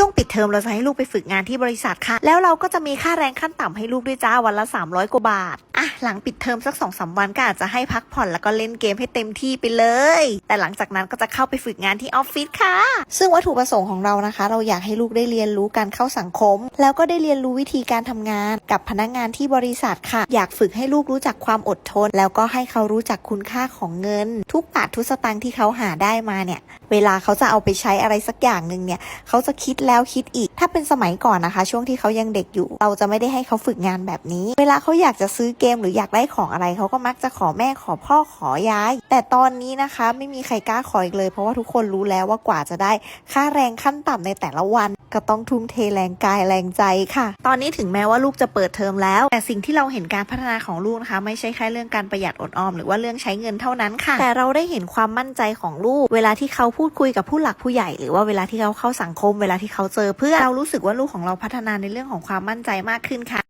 ช่วงปิดเทอมเราจะให้ลูกไปฝึกงานที่บริษัทค่ะ แล้วเราก็จะมีค่าแรงขั้นต่ำให้ลูกด้วยจ้าวันละ 300 กว่าบาทอะหลังปิดเทอมสัก2องสาวันก็อาจจะให้พักผ่อนแล้วก็เล่นเกมให้เต็มที่ไปเลย แต่หลังจากนั้นก็จะเข้าไปฝึกงานที่ออฟฟิศค่ะ ซึ่งวัตถุประสงค์ของเรานะคะ เราอยากให้ลูกได้เรียนรู้การเข้าสังคม แล้วก็ได้เรียนรู้วิธีการทำงาน กับพนักงานที่บริษัทค่ะ อยากฝึกให้ลูกรู้จักความอดทน แล้วก็ให้เขารู้จักคุณค่าของเงิน ทุกบาททุกสตางค์ที่เขาหาได้มาเนี่ย เวลาเขาจะเอาไปใช้อะไรสักอย่างหนึ่งเนี่ย เขาจะคิดแล้วคิดอีก ถ้าเป็นสมัยก่อนนะคะ ช่วงที่เขายังเด็กอยู่ เราจะไม่ได้ให้เขาฝึกงานแบบนี้ เวลาเขาอยากจะซื้อเกมหรืออยากได้ของอะไรเขาก็มักจะขอแม่ขอพ่อขอยาย แต่ตอนนี้นะคะไม่มีใครกล้าขออีกเลย เพราะว่าทุกคนรู้แล้วว่ากว่าจะได้ค่าแรงขั้นต่ำในแต่ละวัน ก็ต้องทุ่มเทแรงกายแรงใจค่ะ ตอนนี้ถึงแม้ว่าลูกจะเปิดเทอมแล้ว แต่สิ่งที่เราเห็นการพัฒนาของลูกนะคะ ไม่ใช่แค่เรื่องการประหยัดอดออมหรือว่าเรื่องใช้เงินเท่านั้นค่ะ แต่เราได้เห็นความมั่นใจของลูก เวลาที่เขาพูดคุยกับผู้หลักผู้ใหญ่ หรือว่าเวลาที่เขาเข้าสังคม เวลาที่เขาเจอเพื่อนเรารู้สึกว่าลูกของเราพัฒนาในเรื่องของความมั่นใจมากขึ้นค่ะ